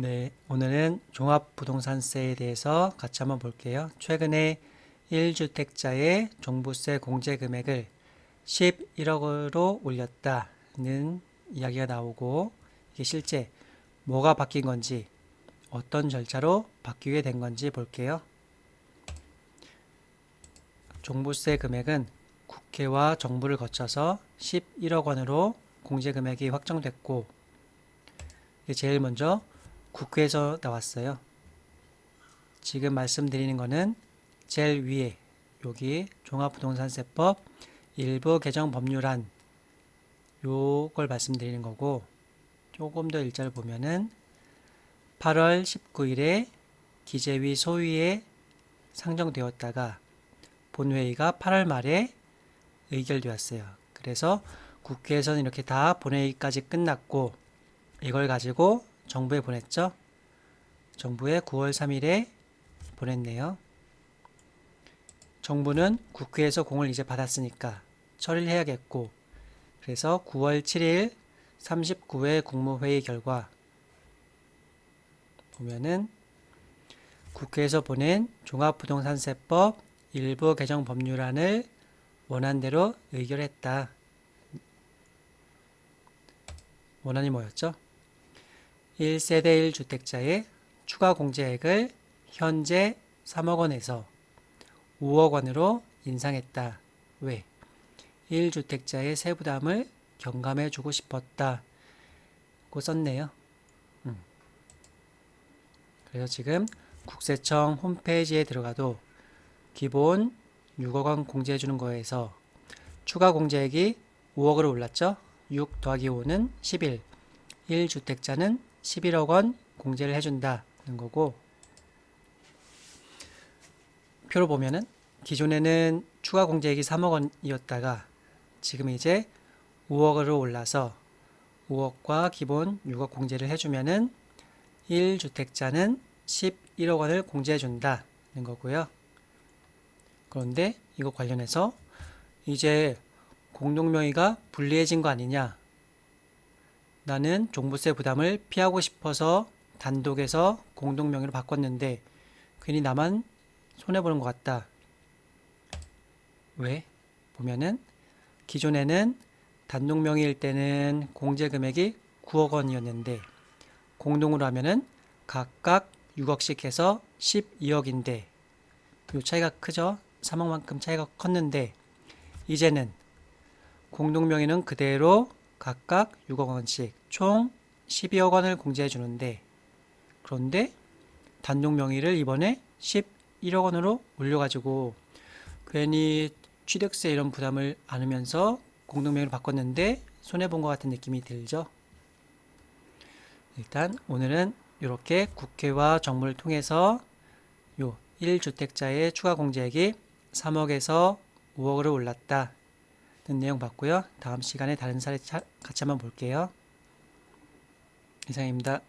네, 오늘은 종합부동산세에 대해서 같이 한번 볼게요. 최근에 1주택자의 종부세 공제 금액을 11억으로 올렸다는 이야기가 나오고 이게 실제 뭐가 바뀐 건지 어떤 절차로 바뀌게 된 건지 볼게요. 종부세 금액은 국회와 정부를 거쳐서 11억 원으로 공제 금액이 확정됐고 제일 먼저 국회에서 나왔어요. 지금 말씀드리는 거는 제일 위에 여기 종합부동산세법 일부 개정 법률안 요걸 말씀드리는 거고 조금 더 일자를 보면은 8월 19일에 기재위 소위에 상정되었다가 본회의가 8월 말에 의결되었어요. 그래서 국회에서는 이렇게 다 본회의까지 끝났고 이걸 가지고 정부에 보냈죠. 정부에 9월 3일에 보냈네요. 정부는 국회에서 공을 이제 받았으니까 처리를 해야겠고 그래서 9월 7일 39회 국무회의 결과 보면은 국회에서 보낸 종합부동산세법 일부 개정 법률안을 원안대로 의결했다. 원안이 뭐였죠? 1세대 1주택자의 추가 공제액을 현재 3억 원에서 5억 원으로 인상했다. 왜? 1주택자의 세부담을 경감해 주고 싶었다. 고 썼네요. 음. 그래서 지금 국세청 홈페이지에 들어가도 기본 6억 원 공제해 주는 거에서 추가 공제액이 5억으로 올랐죠? 6 더하기 5는 11. 1주택자는 11억 원 공제를 해준다는 거고 표로 보면은 기존에는 추가 공제액이 3억 원이었다가 지금 이제 5억으로 올라서 5억과 기본 6억 공제를 해주면은 1주택자는 11억 원을 공제해 준다는 거고요. 그런데 이거 관련해서 이제 공동명의가 불리해진 거 아니냐? 나는 종부세 부담을 피하고 싶어서 단독에서 공동명의로 바꿨는데 괜히 나만 손해보는 것 같다. 왜? 보면은 기존에는 단독 명의일 때는 공제 금액이 9억 원이었는데 공동으로 하면은 각각 6억씩 해서 12억인데 요 차이가 크죠? 3억만큼 차이가 컸는데 이제는 공동 명의는 그대로 각각 6억 원씩 총 12억 원을 공제해 주는데 그런데 단독 명의를 이번에 11억 원으로 올려가지고 괜히 취득세 이런 부담을 안으면서 공동 명의로 바꿨는데 손해 본 것 같은 느낌이 들죠. 일단 오늘은 이렇게 국회와 정부를 통해서 요 1주택자의 추가 공제액이 3억에서 5억으로 올랐다. 는 내용 봤고요. 다음 시간에 다른 사례 차- 같이 한번 볼게요. 이상입니다.